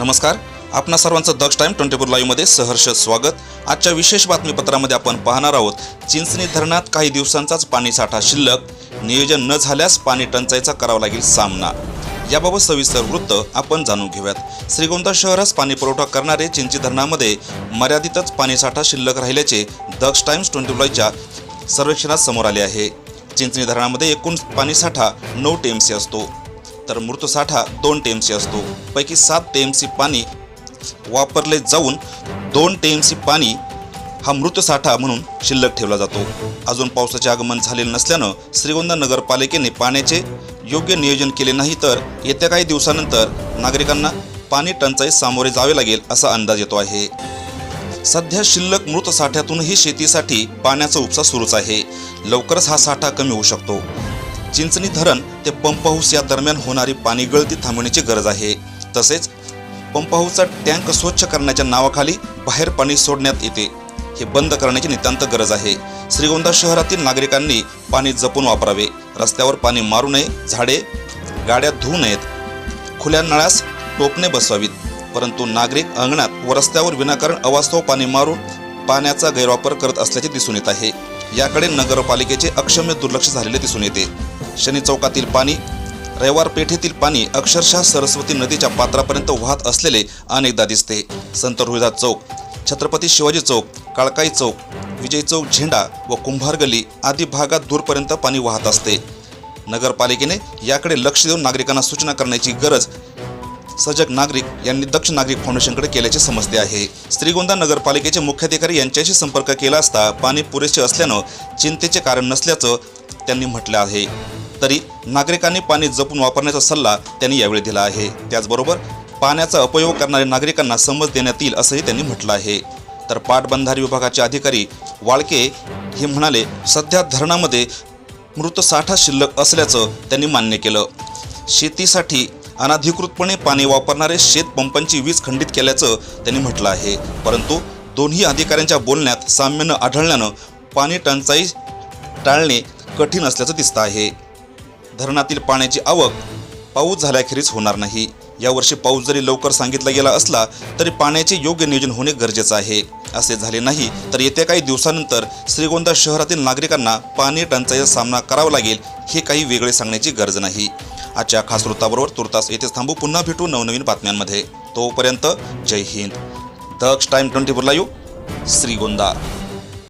नमस्कार. आपणा सर्वांचं दक्ष टाईम ट्वेंटी फोर लाईव्हमध्ये सहर्ष स्वागत. आजच्या विशेष बातमीपत्रामध्ये आपण पाहणार आहोत चिंचणी धरणात काही दिवसांचाच पाणीसाठा शिल्लक. नियोजन न झाल्यास पाणी टंचाईचा करावा लागेल सामना. याबाबत सविस्तर वृत्त आपण जाणून घेऊयात. श्रीगोंदा शहरास पाणी पुरवठा करणारे चिंची धरणामध्ये मर्यादितच पाणीसाठा शिल्लक राहिल्याचे दक्ष टाइम्स ट्वेंटी फोरच्या सर्वेक्षणात समोर आले आहे. चिंचणी धरणामध्ये एकूण पाणीसाठा नऊ ट एम सी असतो. तर मृतसाठा दोन टीएमसी असतो. पैकी सात टीएमसी पाणी वापरले जाऊन दोन टीएमसी पाणी हा मृतसाठा म्हणून शिल्लक ठेवला जातो. अजून पावसाचे आगमन झालेले नसल्यानं श्रीगोंदा नगरपालिकेने पाण्याचे योग्य नियोजन केले नाही तर येत्या काही दिवसानंतर नागरिकांना पाणी टंचाई सामोरे जावे लागेल असा अंदाज येतो आहे. सध्या शिल्लक मृत साठ्यातूनही शेतीसाठी पाण्याचा उपसा सुरूच आहे. लवकरच हा साठा कमी होऊ शकतो. चिंचणी धरण ते पंप हाऊस या दरम्यान होणारी पाणी गळती थांबवण्याची गरज आहे. तसेच पंप हाऊसचा टँक स्वच्छ करण्याच्या नावाखाली बाहेर पाणी सोडण्यात येते. हे बंद करण्याची नितांत गरज आहे. श्रीगोंदा शहरातील नागरिकांनी पाणी जपून वापरावे. रस्त्यावर पाणी मारू नये झाडे गाड्या धुवू नयेत. खुल्या नळास टोपणे बसवावीत. परंतु नागरिक अंगणात व रस्त्यावर विनाकारण अवास्तव पाणी मारून पाण्याचा गैरवापर करत असल्याचे दिसून येत आहे. याकडे नगरपालिकेचे अक्षम्य दुर्लक्ष झालेले दिसून येते. शनी चौकातील पाणी रविवार पेठेतील पाणी अक्षरशः सरस्वती नदीच्या पात्रापर्यंत वाहत असलेले अनेकदा दिसते. संत रोहिदास चौक छत्रपती शिवाजी चौक काळकाई चौक विजय चौक झेंडा व कुंभार गली आदी भागात दूरपर्यंत पाणी वाहत असते. नगरपालिकेने याकडे लक्ष देऊन नागरिकांना सूचना करण्याची गरज सजग नागरिक यांनी दक्ष नागरिक फाउंडेशनकडे केल्याचे समजते आहे. श्रीगोंदा नगरपालिकेचे मुख्याधिकारी यांच्याशी संपर्क केला असता पाणी पुरेसे असल्यानं चिंतेचे कारण नसल्याचं त्यांनी म्हटलं आहे. तरी नागरिकांनी पाणी जपून वापरण्याचा सल्ला त्यांनी यावेळी दिला आहे. त्याचबरोबर पाण्याचा अपयोग करणाऱ्या नागरिकांना समज देण्यात येईल असंही त्यांनी म्हटलं आहे. तर पाटबंधारे विभागाचे अधिकारी वाळके हे म्हणाले सध्या धरणामध्ये मृत साठा शिल्लक असल्याचं त्यांनी मान्य केलं. शेतीसाठी अनाधिकृतपणे पाणी वापरणारे शेतपंपांची वीज खंडित केल्याचं त्यांनी म्हटलं आहे. परंतु दोन्ही अधिकाऱ्यांच्या बोलण्यात साम्य न आढळल्यानं पाणी टंचाई टाळणे कठीण असल्याचं दिसतं आहे. धरणातील पाण्याची आवक पाऊस झाल्याखेरीज होणार नाही. यावर्षी पाऊस जरी लवकर सांगितला गेला असला तरी पाण्याचे योग्य नियोजन होणे गरजेचं आहे. असे झाले नाही तर येत्या काही दिवसानंतर श्रीगोंदा शहरातील नागरिकांना पाणी टंचाईचा सामना करावा लागेल हे काही वेगळे सांगण्याची गरज नाही. आजच्या खास वृत्ताबरोबर तुर्तास येथेच थांबू. पुन्हा भेटू नवनवीन बातम्यांमध्ये. तोपर्यंत Jai Hind. Daksh time twenty four live Shrigonda.